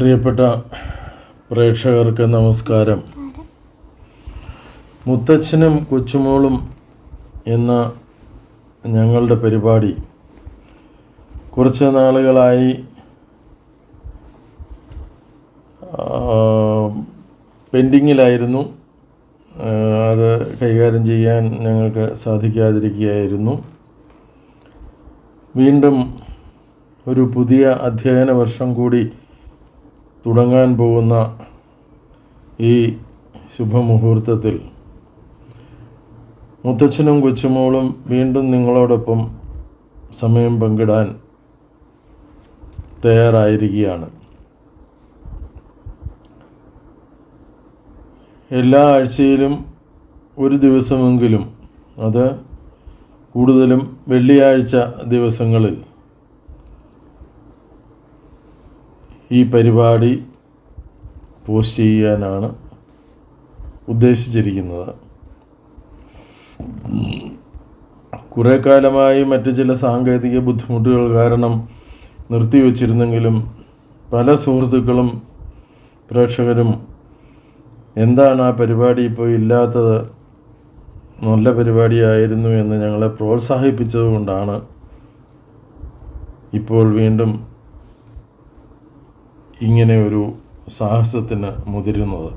പ്രിയപ്പെട്ട പ്രേക്ഷകർക്ക് നമസ്കാരം. മുത്തച്ഛനും കൊച്ചുമോളും എന്ന ഞങ്ങളുടെ പരിപാടി കുറച്ച് നാളുകളായി പെൻഡിങ്ങിലായിരുന്നു. അത് കൈകാര്യം ചെയ്യാൻ ഞങ്ങൾക്ക് സാധിക്കാതിരിക്കുകയായിരുന്നു. വീണ്ടും ഒരു പുതിയ അധ്യയന വർഷം കൂടി തുടങ്ങാൻ പോകുന്ന ഈ ശുഭമുഹൂർത്തത്തിൽ മുത്തച്ഛനും കൊച്ചുമോളും വീണ്ടും നിങ്ങളോടൊപ്പം സമയം പങ്കിടാൻ തയ്യാറായിരിക്കുകയാണ്. എല്ലാ ആഴ്ചയിലും ഒരു ദിവസമെങ്കിലും അത് കൂടുതലും വെള്ളിയാഴ്ച ദിവസങ്ങളിൽ ഈ പരിപാടി പോസ്റ്റ് ചെയ്യാനാണ് ഉദ്ദേശിച്ചിരിക്കുന്നത്. കുറേ കാലമായി മറ്റ് ചില സാങ്കേതിക ബുദ്ധിമുട്ടുകൾ കാരണം നിർത്തിവെച്ചിരുന്നെങ്കിലും പല സുഹൃത്തുക്കളും പ്രേക്ഷകരും എന്താണ് ആ പരിപാടി ഇപ്പോൾ ഇല്ലാത്തത്? നല്ല പരിപാടിയായിരുന്നു എന്ന് ഞങ്ങളെ പ്രോത്സാഹിപ്പിച്ചതുകൊണ്ടാണ് ഇപ്പോൾ വീണ്ടും ഇങ്ങനെ ഒരു സാഹസത്തിന് മുതിരുന്നത്.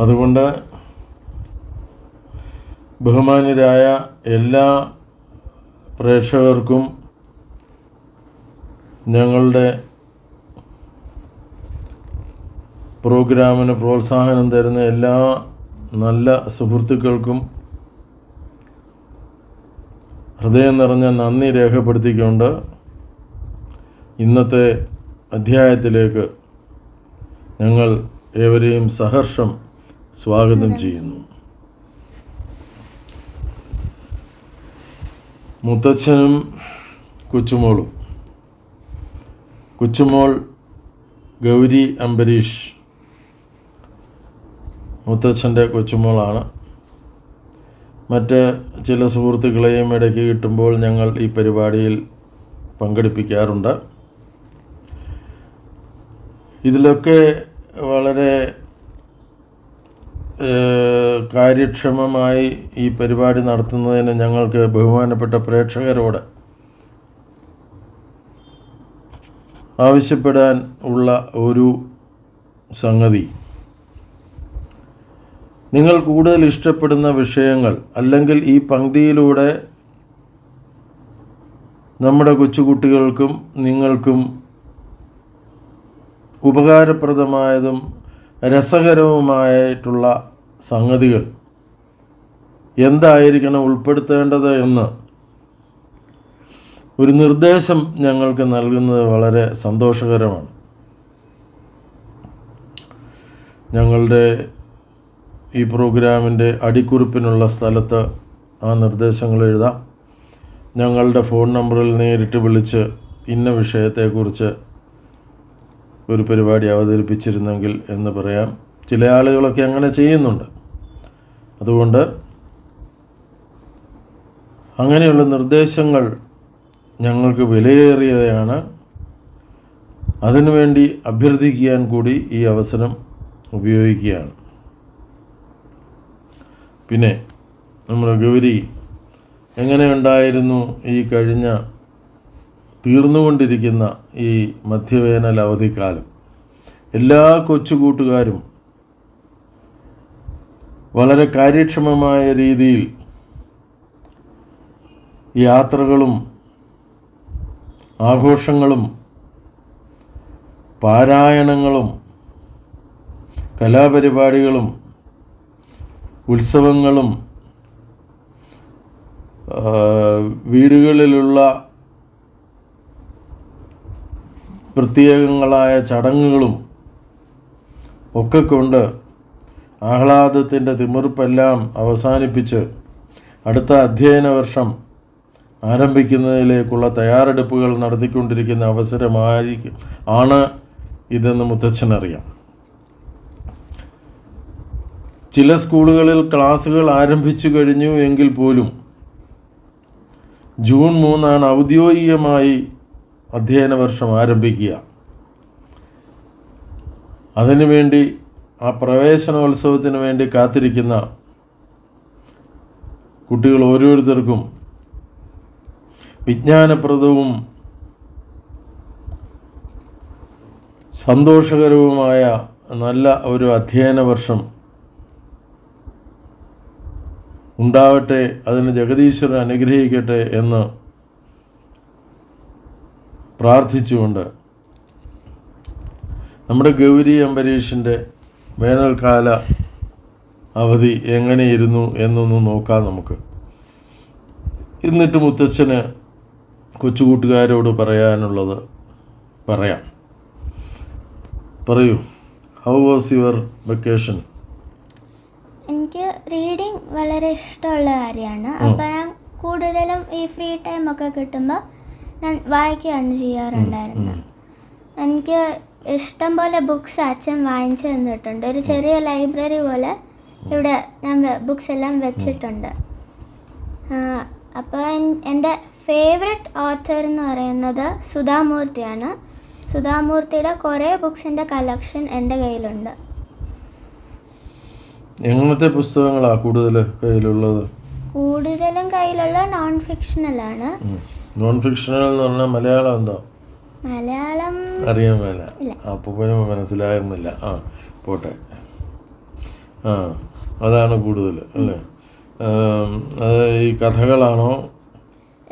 അതുകൊണ്ട് ബഹുമാന്യരായ എല്ലാ പ്രേക്ഷകർക്കും ഞങ്ങളുടെ പ്രോഗ്രാമിന് പ്രോത്സാഹനം തരുന്ന എല്ലാ നല്ല സുഹൃത്തുക്കൾക്കും ഹൃദയം നിറഞ്ഞ നന്ദി രേഖപ്പെടുത്തിക്കൊണ്ട് ഇന്നത്തെ അധ്യായത്തിലേക്ക് ഞങ്ങൾ ഏവരെയും സഹർഷം സ്വാഗതം ചെയ്യുന്നു. മുത്തച്ഛനും കൊച്ചുമോളും. കൊച്ചുമോൾ ഗൗരി അംബരീഷ് മുത്തച്ഛന്റെ കൊച്ചുമോളാണ്. മറ്റ് ചില സുഹൃത്തുക്കളെയും ഇടയ്ക്ക് കിട്ടുമ്പോൾ ഞങ്ങൾ ഈ പരിപാടിയിൽ പങ്കെടുപ്പിക്കാറുണ്ട്. ഇതിലൊക്കെ വളരെ കാര്യക്ഷമമായി ഈ പരിപാടി നടത്തുന്നതിന് ഞങ്ങൾക്ക് ബഹുമാനപ്പെട്ട പ്രേക്ഷകരോട് ആവശ്യപ്പെടാൻ ഉള്ള ഒരു സംഗതി. നിങ്ങൾ കൂടുതൽ ഇഷ്ടപ്പെടുന്ന വിഷയങ്ങൾ അല്ലെങ്കിൽ ഈ പങ്ക്തിയിലൂടെ നമ്മുടെ കൊച്ചുകുട്ടികൾക്കും നിങ്ങൾക്കും ഉപകാരപ്രദമായതും രസകരവുമായിട്ടുള്ള സംഗതികൾ എന്തായിരിക്കണം ഉൾപ്പെടുത്തേണ്ടത് എന്ന് ഒരു നിർദ്ദേശം ഞങ്ങൾക്ക് നൽകുന്നത് വളരെ സന്തോഷകരമാണ്. ഞങ്ങളുടെ ഈ പ്രോഗ്രാമിന്റെ അടിക്കുറിപ്പിനുള്ള സ്ഥലത്ത് ആ നിർദ്ദേശങ്ങൾ എഴുതാം. ഞങ്ങളുടെ ഫോൺ നമ്പറിൽ നേരിട്ട് വിളിച്ച് ഇന്ന വിഷയത്തെക്കുറിച്ച് ഒരു പരിപാടി അവതരിപ്പിച്ചിരുന്നെങ്കിൽ എന്ന് പറയാം. ചില ആളുകളൊക്കെ അങ്ങനെ ചെയ്യുന്നുണ്ട്. അതുകൊണ്ട് അങ്ങനെയുള്ള നിർദ്ദേശങ്ങൾ ഞങ്ങൾക്ക് വിലയേറിയതാണ്. അതിനുവേണ്ടി അഭ്യർത്ഥിക്കാൻ കൂടി ഈ അവസരം ഉപയോഗിക്കുകയാണ്. പിന്നെ നമ്മുടെ ഗൗരി എങ്ങനെയുണ്ടായിരുന്നു ഈ കഴിഞ്ഞ തീർന്നുകൊണ്ടിരിക്കുന്ന ഈ മധ്യവേനൽ അവധിക്കാലം എല്ലാ കൊച്ചുകൂട്ടുകാരും വളരെ കാര്യക്ഷമമായ രീതിയിൽ യാത്രകളും ആഘോഷങ്ങളും പാരായണങ്ങളും കലാപരിപാടികളും ഉത്സവങ്ങളും വീടുകളിലുള്ള പ്രത്യേകങ്ങളായ ചടങ്ങുകളും ഒക്കെ കൊണ്ട് ആഹ്ലാദത്തിന്റെ തിമിർപ്പെല്ലാം അവസാനിപ്പിച്ച് അടുത്ത അധ്യയന വർഷം ആരംഭിക്കുന്നതിലേക്കുള്ള തയ്യാറെടുപ്പുകൾ നടത്തിക്കൊണ്ടിരിക്കുന്ന അവസരമായിരിക്കും ആണ് ഇതെന്ന് മുത്തച്ഛനറിയാം ചില സ്കൂളുകളിൽ ക്ലാസ്സുകൾ ആരംഭിച്ചു കഴിഞ്ഞു എങ്കിൽ പോലും ജൂൺ മൂന്നാണ് ഔദ്യോഗികമായി അധ്യയന വർഷം ആരംഭിക്കുക. അതിനുവേണ്ടി ആ പ്രവേശനോത്സവത്തിന് വേണ്ടി കാത്തിരിക്കുന്ന കുട്ടികൾ ഓരോരുത്തർക്കും വിജ്ഞാനപ്രദവും സന്തോഷകരവുമായ നല്ല ഒരു അധ്യയന വർഷം ഉണ്ടാവട്ടെ അതിന് ജഗദീശ്വരൻ അനുഗ്രഹിക്കട്ടെ എന്ന് പ്രാർത്ഥിച്ചുകൊണ്ട് നമ്മുടെ ഗൗരി അംബരീഷിന്റെ വേനൽക്കാല അവധി എങ്ങനെയിരുന്നു എന്നൊന്ന് നോക്കാം നമുക്ക്. എന്നിട്ട് മുത്തച്ഛന് കൊച്ചുകൂട്ടുകാരോട് പറയാനുള്ളത് പറയാം. പറയൂ ഹൗ വാസ് യുവർ വെക്കേഷൻ എനിക്ക് റീഡിങ് വളരെ ഇഷ്ടമുള്ള കാര്യമാണ്. അപ്പം ഞാൻ കൂടുതലും ഈ ഫ്രീ ടൈം ഒക്കെ കിട്ടുമ്പോൾ ഞാൻ വായിക്കുകയാണ് ചെയ്യാറുണ്ടായിരുന്നത്. എനിക്ക് ഇഷ്ടം പോലെ ബുക്സ് അച്ഛൻ വാങ്ങിച്ചു തന്നിട്ടുണ്ട്. ഒരു ചെറിയ ലൈബ്രറി പോലെ ഇവിടെ ഞാൻ ബുക്സ് എല്ലാം വെച്ചിട്ടുണ്ട്. അപ്പോൾ എന്റെ ഫേവററ്റ് ഓഥർ എന്ന് പറയുന്നത് സുധാമൂർത്തിയാണ്. സുധാമൂർത്തിയുടെ കുറേ ബുക്സിന്റെ കളക്ഷൻ എന്റെ കയ്യിലുണ്ട്. എങ്ങനത്തെ പുസ്തകങ്ങളാണ് കൂടുതൽ കയ്യിലുള്ളത്? കൂടുതലും കയ്യിലുള്ള നോൺ ഫിക്ഷണലാണ് നോൺ ഫിക്ഷണൽ എന്ന് പറഞ്ഞാൽ മലയാളം എന്താ? മലയാളം അറിയാൻ മേല. അപ്പൂപ്പനും മനസ്സിലാകുന്നില്ല ആ പോട്ടെ. ആ അതാണ് കൂടുതൽ അല്ലേ? അത് ഈ കഥകളാണോ?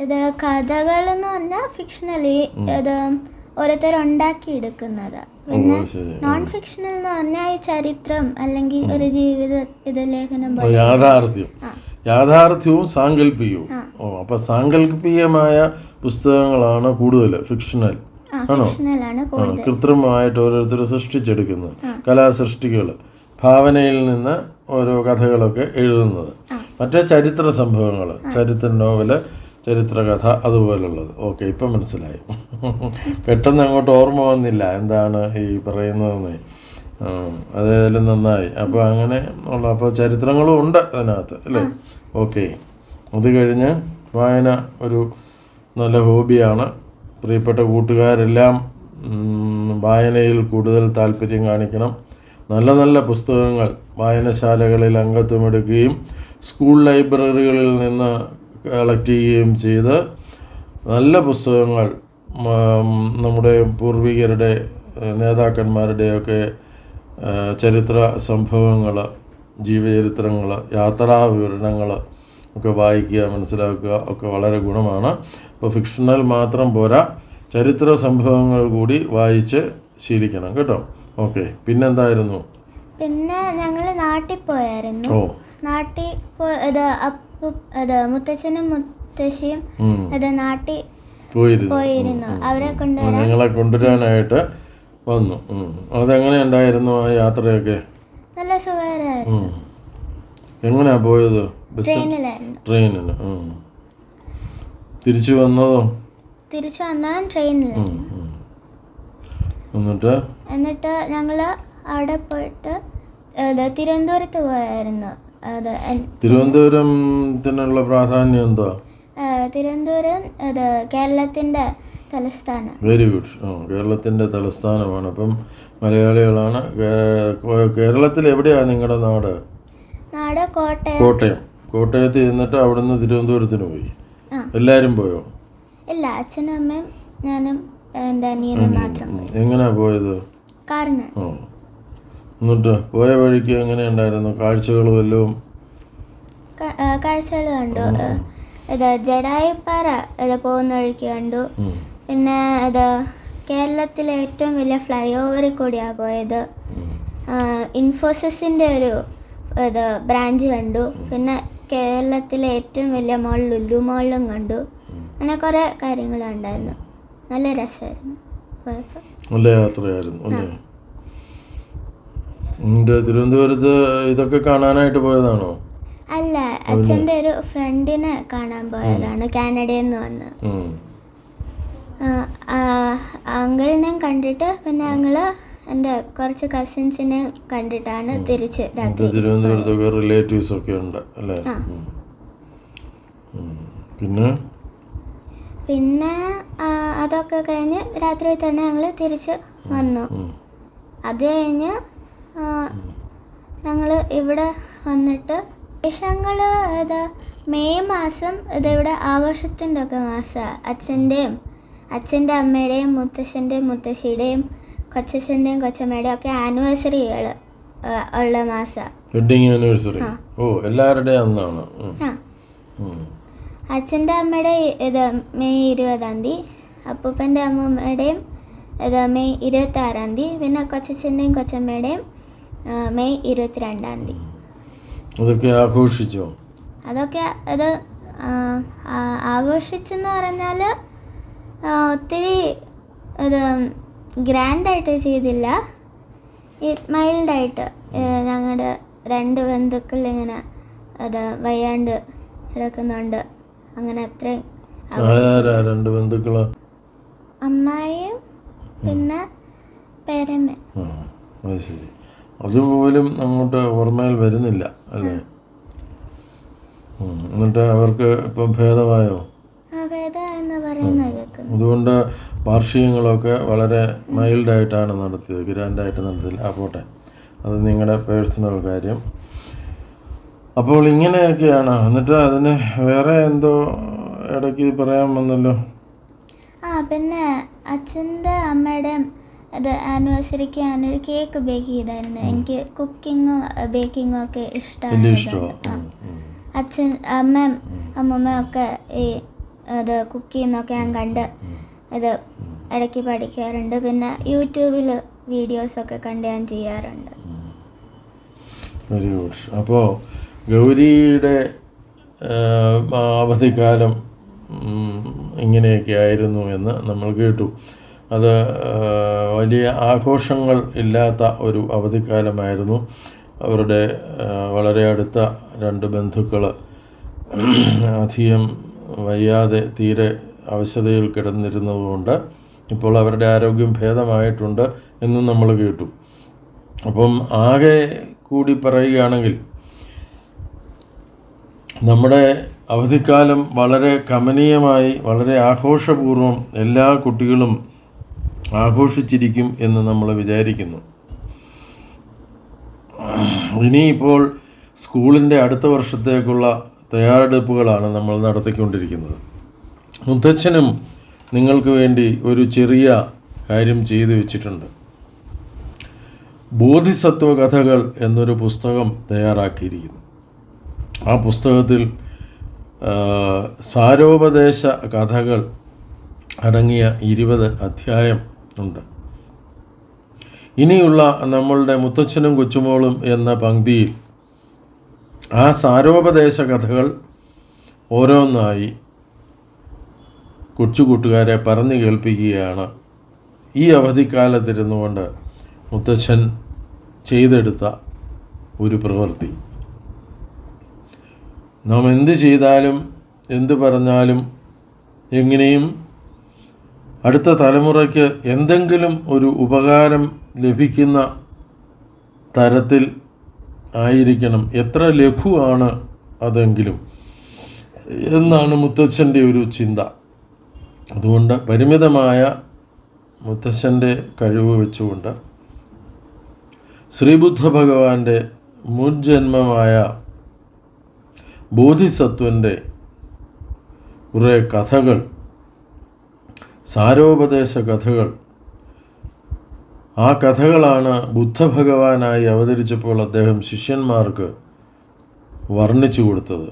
ഇത് കഥകൾ എന്ന് പറഞ്ഞാൽ ഫിക്ഷണലി ഇത് ഓരോരുത്തർ ഉണ്ടാക്കിയെടുക്കുന്നത്. പിന്നെ നോൺ ഫിക്ഷണൽ എന്ന് പറഞ്ഞാൽ ചരിത്രം അല്ലെങ്കിൽ ഒരു ജീവിത ഇത് ലേഖനം യാഥാർത്ഥ്യം. യാഥാർത്ഥ്യവും സാങ്കല്പികവും ഓ അപ്പൊ സാങ്കല്പികമായ പുസ്തകങ്ങളാണ് കൂടുതൽ ഫിക്ഷണൽ. ആണോ? കൃത്രിമമായിട്ട് ഓരോരുത്തർ സൃഷ്ടിച്ചെടുക്കുന്നത്. കലാസൃഷ്ടികൾ ഭാവനയിൽ നിന്ന് ഓരോ കഥകളൊക്കെ എഴുതുന്നത്. മറ്റേ ചരിത്ര സംഭവങ്ങൾ ചരിത്ര നോവൽ ചരിത്രകഥ അതുപോലുള്ളത്. ഓക്കെ ഇപ്പം മനസ്സിലായി. പെട്ടെന്ന് അങ്ങോട്ട് ഓർമ്മ വന്നില്ല. എന്താണ് ഈ പറയുന്നതെന്ന്. അതേതായാലും നന്നായി. അപ്പോൾ അങ്ങനെ ഉള്ള അപ്പോൾ ചരിത്രങ്ങളും ഉണ്ട് അതിനകത്ത് അല്ലേ? ഓക്കെ. അത് കഴിഞ്ഞ് വായന ഒരു നല്ല ഹോബിയാണ്. പ്രിയപ്പെട്ട കൂട്ടുകാരെല്ലാം വായനയിൽ കൂടുതൽ താല്പര്യം കാണിക്കണം. നല്ല നല്ല പുസ്തകങ്ങൾ വായനശാലകളിൽ അംഗത്വമെടുക്കുകയും സ്കൂൾ ലൈബ്രറികളിൽ നിന്ന് കളക്ട് ചെയ്യുകയും ചെയ്ത് നല്ല പുസ്തകങ്ങൾ നമ്മുടെ പൂർവികരുടെ നേതാക്കന്മാരുടെയൊക്കെ ചരിത്ര സംഭവങ്ങൾ ജീവചരിത്രങ്ങൾ യാത്രാ വിവരണങ്ങൾ ഒക്കെ വായിക്കുക മനസ്സിലാക്കുക ഒക്കെ വളരെ ഗുണമാണ്. അപ്പോൾ ഫിക്ഷണൽ മാത്രം പോരാ ചരിത്ര സംഭവങ്ങൾ കൂടി വായിച്ച് ശീലിക്കണം കേട്ടോ. ഓക്കെ പിന്നെന്തായിരുന്നു? പിന്നെ ഞങ്ങൾ നാട്ടിൽ പോയായിരുന്നു. ഓ. നാട്ടിൽ പോ ഇത് അപ്പു ഇത് മുത്തച്ഛനും മുത്തശ്ശിയും ഇത് നാട്ടിൽ പോയിരുന്നു. അവരെ കൊണ്ടുവരാൻ നിങ്ങളെ കൊണ്ടുവരാനായിട്ട് വന്നു. അതെങ്ങനെ ഉണ്ടായിരുന്നു ആ യാത്രയൊക്കെ? നല്ല സുഖകരമായിരുന്നു. എങ്ങനെയാ പോയത് ട്രെയിനിൽ തിരിച്ചു വന്നതോ? തിരിച്ചു വന്നാൽ ട്രെയിനിൽ. എന്നിട്ട്? എന്നിട്ട് ഞങ്ങൾ അവിടെ പോയിട്ട് തിരുവനന്തപുരത്ത് പോയായിരുന്നു. അത് തിരുവനന്തപുരത്തിനുള്ള പ്രാധാന്യം എന്താ? തിരുവനന്തപുരം കേരളത്തിന്റെ കേരളത്തിന്റെ തലസ്ഥാനം. വെരി ഗുഡ് ആ കേരളത്തിന്റെ തലസ്ഥാനമാണ്. അപ്പം മലയാളികളാണ് കേരളത്തിൽ എവിടെയാണ് നിങ്ങളുടെ നാട്? നാട് കോട്ടയം. കോട്ടയം. കോട്ടയത്ത് ഇരുന്നിട്ട് അവിടുന്ന് തിരുവനന്തപുരത്തിന് പോയി. എല്ലാരും എല്ലാവരും പോയോ? ഇല്ല അച്ഛനും അമ്മയും ഞാനും എന്റെ അനിയനും മാത്രം. എങ്ങനെയാ പോയത്? കാറിന്. ആ എന്നിട്ട് പോയ വഴിക്ക് എങ്ങനെ ഉണ്ടായിരുന്നു? കാഴ്ചകൾ വല്ലതും കാഴ്ചകൾ കണ്ടു. ഇത് ജഡായിപ്പാറ ഇത് പോകുന്ന വഴിക്ക് കണ്ടു. പിന്നെ ഇത് കേരളത്തിലെ ഏറ്റവും വലിയ ഫ്ലൈ ഓവറിൽ കൂടിയാണ് പോയത്. ഇൻഫോസിന്റെ ഇൻഫോസിസിന്റെ ഒരു ഇത് ബ്രാഞ്ച് കണ്ടു. പിന്നെ കേരളത്തിലെ ഏറ്റവും വലിയ മോൾ ലുലു മോളിലും കണ്ടു. അങ്ങനെ കുറേ കാര്യങ്ങളുണ്ടായിരുന്നു നല്ല രസമായിരുന്നു പോയപ്പോൾ. നല്ല യാത്രയായിരുന്നു അല്ലേ? തിരുവനന്തപുരത്ത് ഇതൊക്കെ കാണാനായിട്ട് പോയതാണോ? അല്ല അച്ഛന്റെ ഒരു ഫ്രണ്ടിനെ കാണാൻ പോയതാണ് കാനഡയിൽ നിന്ന് വന്ന്. അങ്കിളിനെയും കണ്ടിട്ട് പിന്നെ ഞങ്ങൾ എന്റെ കുറച്ച് കസിൻസിനെ കണ്ടിട്ടാണ് തിരിച്ച് രാത്രി തിരുവനന്തപുരത്തൊക്കെ റിലേറ്റീവ്സ് ഒക്കെ ഉണ്ട് അല്ലേ. പിന്നെ? പിന്നെ അതൊക്കെ കഴിഞ്ഞ് രാത്രി തന്നെ ഞങ്ങൾ തിരിച്ച് വന്നു. അത് കഴിഞ്ഞ് ഞങ്ങൾ ഇവിടെ വന്നിട്ട് വിശേഷങ്ങൾ ഏതാ മെയ് മാസം ഇതിവിടെ ആഘോഷത്തിന്റെ ഒക്കെ മാസമാണ് അച്ഛന്റെയും അച്ഛന്റെ അമ്മയുടെയും മുത്തശ്ശന്റെയും മുത്തശ്ശിയുടെയും കൊച്ചച്ഛന്റെയും കൊച്ചമ്മയുടെയും ഒക്കെ ആനിവേഴ്സറികൾ ഉള്ള മാസമാണ് വെഡിങ് ആനിവേഴ്സറി ഓ എല്ലാവരുടെയും അന്നാണ്. അച്ഛന്റെ അമ്മയുടെ ഇത് മെയ് ഇരുപതാം തീയതി അപ്പൂപ്പന്റെ അമ്മൂമ്മയുടെയും ഇത് മെയ് ഇരുപത്തി ആറാം തീയതി പിന്നെ കൊച്ചച്ഛന്റെയും കൊച്ചമ്മയുടെയും മെയ് ഇരുപത്തിരണ്ടാം തീയതി. അതൊക്കെ ആഘോഷിച്ചോ? അതൊക്കെ അത് ആഘോഷിച്ചെന്ന് പറഞ്ഞാൽ ഒത്തിരി ഇത് ഗ്രാൻഡായിട്ട് ചെയ്തില്ല. മൈൽഡായിട്ട് ഞങ്ങളുടെ രണ്ട് ബന്ധുക്കൾ ഇങ്ങനെ അത് വയ്യാണ്ട് കിടക്കുന്നുണ്ട്. അങ്ങനെ അത്രയും രണ്ട് ബന്ധുക്കൾ? അമ്മായിയും പിന്നെ പേരമ്മ. അത് ശരി. അതുപോലും അങ്ങോട്ട് ഓർമ്മയിൽ വരുന്നില്ല അല്ലേ. എന്നിട്ട് അവർക്ക് ഇപ്പം ഭേദമായോ? കേൾക്കുന്നു അതുകൊണ്ട് വാർഷികങ്ങളൊക്കെ വളരെ മൈൽഡായിട്ടാണ് നടത്തിയത് ഗ്രാൻഡായിട്ട് നടത്തിയത്. ആ പോട്ടെ. അത് നിങ്ങളുടെ പേഴ്സണൽ കാര്യം. അപ്പോൾ ഇങ്ങനെയൊക്കെയാണ്. എന്നിട്ട് അതിന് വേറെ എന്തോ ഇടയ്ക്ക് പറയാൻ വന്നല്ലോ. ആ പിന്നെ അച്ഛന്റെ അമ്മയുടെ അത് ആനിവേഴ്സറിക്ക് ഞാനൊരു കേക്ക് ബേക്ക് ചെയ്തായിരുന്നു. എനിക്ക് കുക്കിങ്ങും ബേക്കിങ്ങും ഒക്കെ ഇഷ്ടമാണ് അച്ഛൻ അമ്മയും അമ്മൂമ്മയും ഒക്കെ ഈ അത് കുക്ക് ചെയ്യുന്നൊക്കെ ഞാൻ കണ്ട് ഇത് ഇടയ്ക്ക് പഠിക്കാറുണ്ട്. പിന്നെ യൂട്യൂബിൽ വീഡിയോസൊക്കെ കണ്ട് ഞാൻ ചെയ്യാറുണ്ട്. വെരി ഗുഡ് അപ്പോൾ ഗൗരിയുടെ അവധിക്കാലം ഇങ്ങനെയൊക്കെ ആയിരുന്നു എന്ന് നമ്മൾ കേട്ടു. അത് വലിയ ആഘോഷങ്ങൾ ഇല്ലാത്ത ഒരു അവധിക്കാലമായിരുന്നു. അവരുടെ വളരെ അടുത്ത രണ്ട് ബന്ധുക്കൾ അധികം വയ്യാതെ തീരെ അവശതയിൽ കിടന്നിരുന്നതുകൊണ്ട് ഇപ്പോൾ അവരുടെ ആരോഗ്യം ഭേദമായിട്ടുണ്ട് എന്നും നമ്മൾ കേട്ടു. അപ്പം ആകെ കൂടി പറയുകയാണെങ്കിൽ നമ്മുടെ അവധിക്കാലം വളരെ കമനീയമായി വളരെ ആഘോഷപൂർവം എല്ലാ കുട്ടികളും ആഘോഷിച്ചിരിക്കും എന്ന് നമ്മൾ വിചാരിക്കുന്നു. ഇനിയിപ്പോൾ സ്കൂളിന്റെ അടുത്ത വർഷത്തേക്കുള്ള തയ്യാറെടുപ്പുകളാണ് നമ്മൾ നടത്തിക്കൊണ്ടിരിക്കുന്നത്. മുത്തച്ഛനും നിങ്ങൾക്ക് വേണ്ടി ഒരു ചെറിയ കാര്യം ചെയ്തു വെച്ചിട്ടുണ്ട്. ബോധിസത്വ കഥകൾ എന്നൊരു പുസ്തകം തയ്യാറാക്കിയിരിക്കുന്നു. ആ പുസ്തകത്തിൽ സാരോപദേശ കഥകൾ അടങ്ങിയ ഇരുപത് അധ്യായം ഉണ്ട്. ഇനിയുള്ള നമ്മളുടെ മുത്തച്ഛനും കൊച്ചുമോളും എന്ന പങ്ക്തിയിൽ ആ സാരോപദേശ കഥകൾ ഓരോന്നായി കൊച്ചു കൂട്ടുകാരെ പറഞ്ഞു കേൾപ്പിക്കുകയാണ്. ഈ അവധിക്കാലത്തിരുന്നു കൊണ്ട് മുത്തച്ഛൻ ചെയ്തെടുത്ത ഒരു പ്രവൃത്തി. നാം എന്ത് ചെയ്താലും എന്ത് പറഞ്ഞാലും എങ്ങനെയും അടുത്ത തലമുറയ്ക്ക് എന്തെങ്കിലും ഒരു ഉപകാരം ലഭിക്കുന്ന തരത്തിൽ ആയിരിക്കണം. എത്ര ലഘുവാണ് അതെങ്കിലും. എന്നാണ് മുത്തച്ഛന്റെ ഒരു ചിന്ത. അതുകൊണ്ട് പരിമിതമായ മുത്തച്ഛന്റെ കഴിവ് വെച്ചുകൊണ്ട് ശ്രീബുദ്ധ ഭഗവാന്റെ മുൻജന്മമായ ബോധിസത്വന്റെ കുറേ കഥകൾ സാരോപദേശ കഥകൾ ആ കഥകളാണ് ബുദ്ധഭഗവാനായി അവതരിച്ചപ്പോൾ അദ്ദേഹം ശിഷ്യന്മാർക്ക് വർണിച്ചു കൊടുത്തത്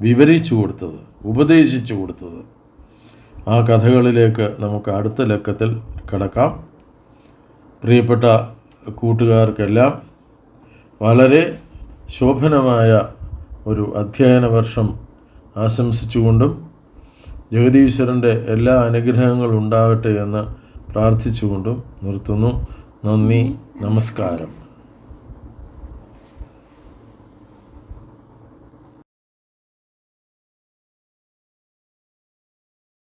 വിവരിച്ചു കൊടുത്തത് ഉപദേശിച്ചു കൊടുത്തത്. ആ കഥകളിലേക്ക് നമുക്ക് അടുത്ത ലക്കത്തിൽ കിടക്കാം. പ്രിയപ്പെട്ട കൂട്ടുകാർക്കെല്ലാം വളരെ ശോഭനമായ ഒരു അധ്യയന വർഷം ആശംസിച്ചുകൊണ്ടും ജഗദീശ്വരന്റെ എല്ലാ അനുഗ്രഹങ്ങളും ഉണ്ടാകട്ടെ എന്ന് പ്രാർത്ഥിച്ചുകൊണ്ടും നിർത്തുന്നു. നന്ദി നമസ്കാരം.